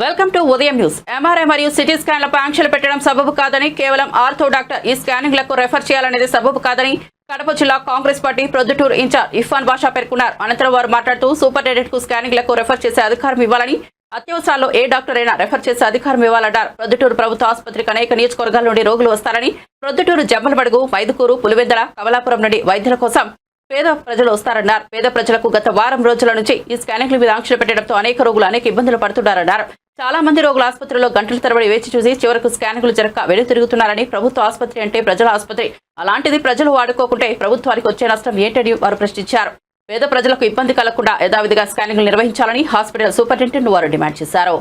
Welcome to Udayam news. MRI మరియు CT స్కాన్లపై ఆంక్షలు పెట్టడం సబబు కాదని కేవలం ఆర్థో డాక్టర్ ఈ స్కానింగ్లకు రెఫర్ చేయాలనేది సబబు కాదని కడప జిల్లా కాంగ్రెస్ పార్టీ ప్రొద్దుటూరు ఇన్ఛార్జ్ ఇర్ఫాన్ బాషా పేర్కొన్నారు. అనంతరం వారు మాట్లాడుతూ సూపరింటెండెంట్కు స్కానింగ్లకు రెఫర్ చేసే అధికారం ఇవ్వాలని అత్యవసరాల్లో ఏ డాక్టర్ అయినా రెఫర్ చేసే అధికారం ఇవ్వాలన్నారు. ప్రొద్దుటూరు ప్రభుత్వ ఆసుపత్రికి అనేక నియోజకవర్గాల నుండి రోగులు వస్తారని ప్రొద్దుటూరు జమ్మలబడుగు మైదుకూరు పులివెందల కమలాపురం నుండి వైద్యుల కోసం పేద ప్రజలు వస్తారన్నారు. పేద ప్రజలకు గత వారం రోజుల నుంచి ఈ స్కానింగ్ల మీద ఆంక్షలు పెట్టడంతో అనేక రోగులు అనేక ఇబ్బందులు పడుతున్నారన్నారు. చాలా మంది రోగులు ఆసుపత్రిలో గంటల తరబడి వేచి చూసి చివరకు స్కానింగ్లు జరగక వెళ్ళి తిరుగుతున్నారని ప్రభుత్వ ఆసుపత్రి అంటే ప్రజల ఆసుపత్రి. అలాంటిది ప్రజలు వాడుకోకుంటే ప్రభుత్వానికి వచ్చే నష్టం ఏంటని వారు ప్రశ్నించారు. పేద ప్రజలకు ఇబ్బంది కలగకుండా యథావిధిగా స్కానింగ్లు నిర్వహించాలని హాస్పిటల్ సూపరింటెండెంట్ వారు డిమాండ్ చేశారు.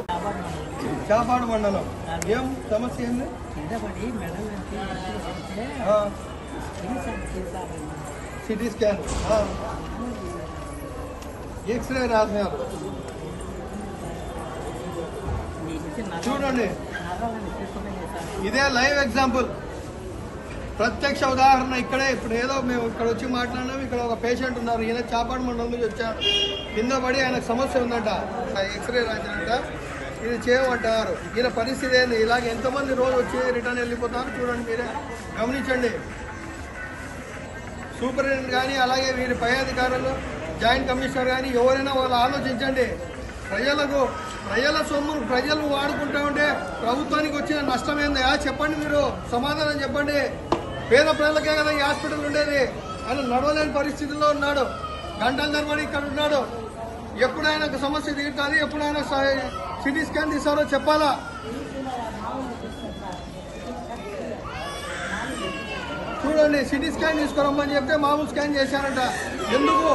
CT scan. ఎక్స్రే రాసినారు మీకు నరాలు చూడండి. ఇదే లైవ్ ఎగ్జాంపుల్. ప్రత్యక్ష ఉదాహరణ ఇక్కడే. ఇప్పుడు ఏదో మేము ఇక్కడ వచ్చి మాట్లాడినాం. ఇక్కడ ఒక పేషెంట్ ఉన్నారు. ఈయన చాపాడు మండలం నుంచి వచ్చారు కింద పడి ఆయనకు సమస్య ఉందంట. ఎక్స్రే రాసినట్ట ఇది చేయమంటారు ఈయన పరిస్థితి ఏంది? ఇలాగ ఎంతమంది రోజు వచ్చి రిటర్న్ వెళ్ళిపోతారు? చూడండి మీరే. గమనించండి. సూపరింటెండెంట్ కానీ అలాగే వీరి పై అధికారులు జాయింట్ కమిషనర్ కానీ ఎవరైనా వాళ్ళు ఆలోచించండి. ప్రజలకు ప్రజల సొమ్మును ప్రజలు వాడుకుంటా ఉంటే ప్రభుత్వానికి వచ్చిన నష్టం ఏందా చెప్పండి మీరు. సమాధానం చెప్పండి. పేద ప్రజలకే కదా ఈ హాస్పిటల్ ఉండేది. ఆయన నడవలేని పరిస్థితుల్లో ఉన్నాడు. గంటల తరబడి ఇక్కడ ఉన్నాడు. ఎప్పుడు ఆయనకు సమస్య తీరుతుంది? ఎప్పుడు ఆయన సిటీ స్కాన్ తీస్తారో చెప్పాలా? చూడండి సిటీ స్కాన్ తీసుకురమ్మని చెప్తే మామూలు స్కాన్ చేశారంట. ఎందుకు?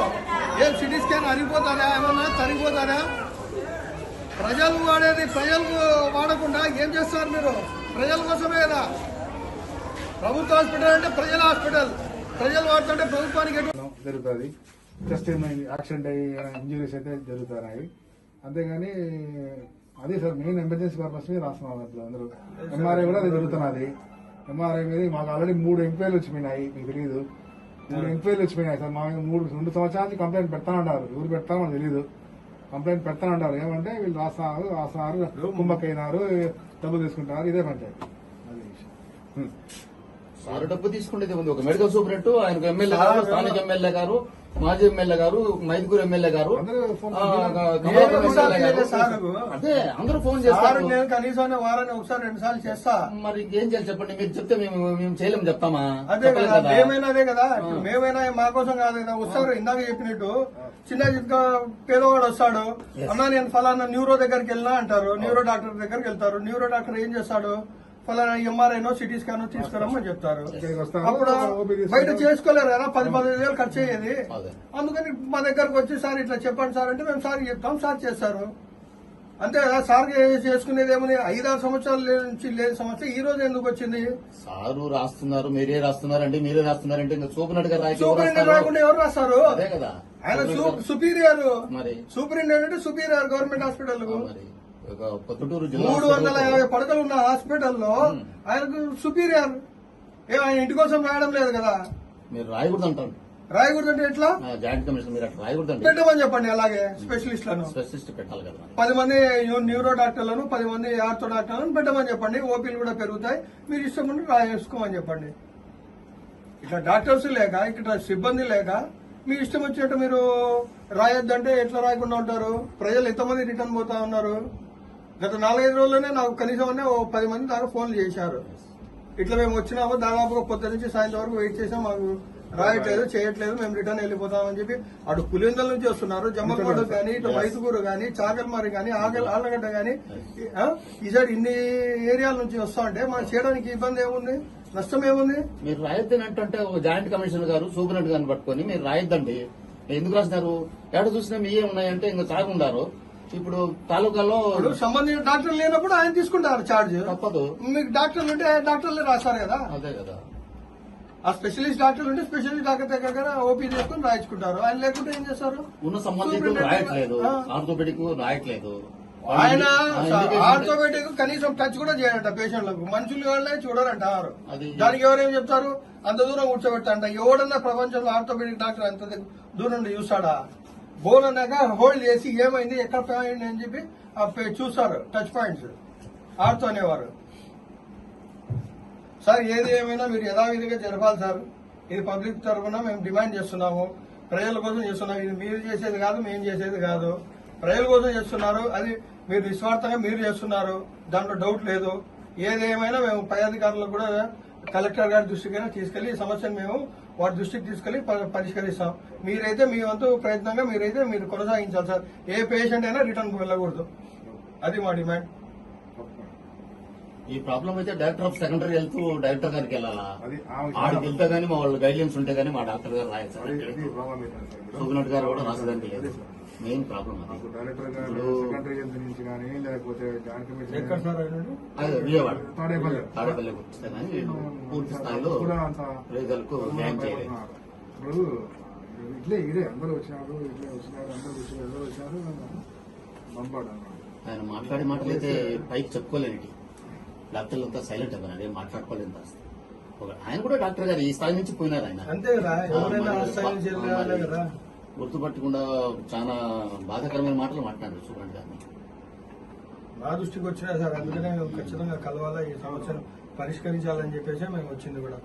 ఏం సిటీ స్కాన్ అరిగిపోతారా ఏమన్నా తరిగిపోతారా ప్రజలు వాడేది ప్రజలకు వాడకుండా ఏం చేస్తారు మీరు? ప్రజల కోసమే ప్రభుత్వ హాస్పిటల్ అంటే ప్రజల హాస్పిటల్. ప్రజలు వాడుతుంటే ప్రభుత్వానికి జరుగుతుంది. జస్ట్ ఏమైంది యాక్సిడెంట్ అయ్యి ఇంజురీస్ అయితే జరుగుతున్నాయి. అంతేగాని అదే సార్ మెయిన్ ఎమర్జెన్సీ పర్పస్ మీద రాస్తున్నాం అట్లా అందరూ. ఎంఆర్ఐ కూడా అది జరుగుతున్నది. ఎంఆర్ఐ మీద మాకు ఆల్రెడీ మూడు ఎంక్వైరీలు వచ్చిపోయినాయి మీకు తెలియదు మూడు ఎంక్వైరీలు వచ్చిపోయినాయి సార్. మా మీద మూడు రెండు సంవత్సరాల నుంచి కంప్లైంట్ పెడతానంటారు. ఎవరు పెడతామో తెలియదు కంప్లైంట్ పెడతానంటారు. ఏమంటే వీళ్ళు రాస్తున్నారు రాస్తున్నారు కుంభకైనారు డబ్బులు తీసుకుంటారు ఇదే పంచాయతీ. సార్ డబ్బు తీసుకునేది ఉంది ఒక మెడికల్ సూపరింట్ ఆయనకు ఎమ్మెల్యే గారు స్థానిక ఎమ్మెల్యే గారు మాజీ ఎమ్మెల్యే గారు మైదుగురు ఎమ్మెల్యే గారు. అదే అందరూ ఫోన్ చేస్తారు. నేను కనీసం వారాన్ని ఒకసారి రెండు సార్లు చేస్తా. మరి ఇంకేం చేయాలి చెప్పండి? మీరు చెప్తే మేము మేము చేయలేము చెప్తామా? అదే కదా మేమైనా అదే కదా. మేమైనా మా కోసం కాదు కదా వస్తారు. ఇందాక చెప్పినట్టు చిన్న చిన్న పేదవాడు వస్తాడు. అన్నా నేను ఫలానా న్యూరో దగ్గరికి వెళ్ళినా అంటారు. న్యూరో డాక్టర్ దగ్గరికి వెళ్తారు. న్యూరో డాక్టర్ ఏం చేస్తాడు? ఫలానా ఎంఆర్ఐనో సిటీ స్కాన్ తీసుకురమ్మని చెప్తారు. అప్పుడు బయట చేసుకోలేరు కదా పది పదిహేను వేలు ఖర్చు అయ్యేది అదే. అందుకని మా దగ్గరకు వచ్చి సార్ ఇట్లా చెప్పండి సార్ అంటే మేము సార్ చెప్తాం సార్ చేస్తారు. అంతే కదా సార్ చేసుకునేది ఏమని ఐదారు సంవత్సరాల నుంచి లేని సమస్య ఈ రోజు ఎందుకు వచ్చింది? సారు రాస్తున్నారు మీరే రాస్తున్నారంటే మీరే రాస్తున్నారంటే ఇంకా ఎవరు సూపరింటెండెంట్? రాకుండా ఎవరు రాస్తారు? అదే కదా. ఆయన superior. Superior government hospital Proddatur జిల్లా మూడు వందల యాభై పడకలు ఉన్న హాస్పిటల్లో ఆయనకు సుపీరియర్. ఏ ఆయన ఇంటి కోసం రాయడం లేదు కదా. మీరు రాయకూడదు అంటారు. రాయకూడదు అంటే ఎట్లా జాయింట్ కమిషన్ మీరు అట్లా రాయకూడదు పెట్టమని చెప్పండి అలాగే స్పెషలిస్ట్లను. స్పెషలిస్ట్ పెట్టాలి కదా. పది మంది న్యూరో డాక్టర్లను పది మంది ఆర్థో డాక్టర్లను పెట్టమని చెప్పండి. ఓపీలు కూడా పెరుగుతాయి. మీరు ఇష్టం ఉంటే రాయేసుకోమని చెప్పండి. ఇట్లా డాక్టర్స్ లేక ఇక్కడ సిబ్బంది లేక మీ ఇష్టం వచ్చినట్టు మీరు రాయొద్దంటే ఎట్లా రాయకుండా ఉంటారు? ప్రజలు ఎంతమంది రిటర్న్ పోతా ఉన్నారు? గత నాలుగైదు రోజుల్లోనే నాకు కనీసం ఓ పది మంది దాకా ఫోన్లు చేశారు. ఇట్లా మేము వచ్చినాము దాదాపుగా పొద్దు నుంచి సాయంత్రం వరకు వెయిట్ చేసాం మాకు రాయట్లేదు చేయట్లేదు మేము రిటర్న్ వెళ్ళిపోతామని చెప్పి అటు పులివెందల నుంచి వస్తున్నారు జమ్మలగూడ కానీ ఇటు మైదుగూరు కానీ చాగల్మారి కానీ ఆగల్ ఆలగడ్డ కానీ ఈ సైడ్ ఇన్ని ఏరియాల నుంచి వస్తా ఉంటే మనం చేయడానికి ఇబ్బంది ఏముంది? నష్టం ఏముంది? మీరు రాయొద్దని అంటే ఒక జాయింట్ కమిషనర్ గారు సూపరింటెండెంట్ గారిని పట్టుకొని మీరు రాయొద్దండి. ఎందుకు రాసినారు ఎక్కడ చూసినా మీయే ఉన్నాయంటే ఇంకా చాగుండారు. ఇప్పుడు తాలూకాలో సంబంధించిన డాక్టర్లు లేనప్పుడు ఆయన తీసుకుంటారు ఛార్జ్ తప్పదు. మీకు డాక్టర్లు ఉంటే డాక్టర్లే రాస్తారు కదా? అదే కదా. ఆ స్పెషలిస్ట్ డాక్టర్లు ఉంటే స్పెషలిస్ట్ డాక్టర్ దగ్గర ఓపీ చేసుకుని రాయించుకుంటారు. ఆయన లేకుంటే ఏం చేస్తారు? ఉన్న సంబంధికులు రాయట్లేదు. ఆర్థోపెడిక్ ఆయన ఆ, indication- ఆర్థోపెటిక్ కనీసం టచ్ కూడా చేయడంట పేషెంట్లకు మనుషులు వాళ్ళే చూడరంట. దానికి ఎవరేం చెప్తారు? అంత దూరం కూర్చోబెట్టంట ఎవడన్నా ప్రపంచంలో ఆర్థోపెడిక్ డాక్టర్ అంత దూరం చూస్తాడా? బోన్ అన్నాక హోల్డ్ చేసి ఏమైంది ఎక్కడ పోయింది అని చెప్పి ఆ పే- చూస్తారు టచ్ పాయింట్స్ ఆడుతూ అనేవారు. సార్ ఏది ఏమైనా మీరు యథావిధిగా జరపాలి సార్. ఇది పబ్లిక్ తరఫున మేము డిమాండ్ చేస్తున్నాము. ప్రజల కోసం చేస్తున్నాం ఇది మీరు చేసేది కాదు మేము చేసేది కాదు. ప్రజల కోసం చేస్తున్నారు. అది మీరు నిస్వార్థంగా మీరు చేస్తున్నారు. దాంట్లో డౌట్ లేదు. ఏది ఏమైనా మేము పై అధికారులకు కూడా కలెక్టర్ గారి దృష్టికైనా తీసుకెళ్ళి ఈ సమస్యను మేము వారి దృష్టికి తీసుకెళ్ళి పరిష్కరిస్తాం. మీరైతే మీ వంతు ప్రయత్నంగా మీరైతే మీరు కొనసాగించాలి సార్. ఏ పేషెంట్ అయినా రిటర్న్ వెళ్ళకూడదు. అది మా డిమాండ్. ఈ ప్రాబ్లం అయితే director of secondary health director గారికి వెళ్ళాలా? ఆడికి వెళ్తే గానీ మా వాళ్ళు గైడ్లైన్స్ ఉంటే గానీ మా డాక్టర్ గారు రాయరు సార్. సూపరింటెండెంట్ గారు కూడా రాసేదానికి లేదు. మెయిన్ ప్రాబ్లం అది. డైరెక్టర్ గారు ఇప్పుడు సెకండరీ హెల్త్ నుంచి కానీ లేకపోతే జాయింట్ ఎక్కడ కమిషన్ సార్ ఆయన అదే విజయవాడ. తాడేపల్లి. తాడేపల్లి వస్తే కానీ పూర్తి స్థాయిలో కూడా అంత ప్రజలకు న్యాయం చేయలేదు. ఇప్పుడు ఇట్లే ఇదే అందరూ వచ్చినారు ఇట్లే వచ్చినారు అందరూ వచ్చారు అందరూ వచ్చారు ఆయన మాట్లాడే మాటలు అయితే పైకి చెప్పుకోలేనిటి. డాక్టర్లు అంతా సైలెంట్ అయిపోయినారు అదే మాట్లాడుకోలేదు పరిస్థితి. ఒక- ఆయన కూడా డాక్టర్ గారు ఈ స్థాయి నుంచి పోయినారు ఆయన. అంతే కదా. గుర్తుపట్టకుండా చాలా బాధాకరమైన మాటలు మాట్లాడారు సూపరింటెండెంట్ గారిని మా దృష్టికి వచ్చినా సార్ అందుకనే మేము ఖచ్చితంగా కలవాలా ఈ సమస్యను పరిష్కరించాలని చెప్పేసి మేము వచ్చింది కూడా.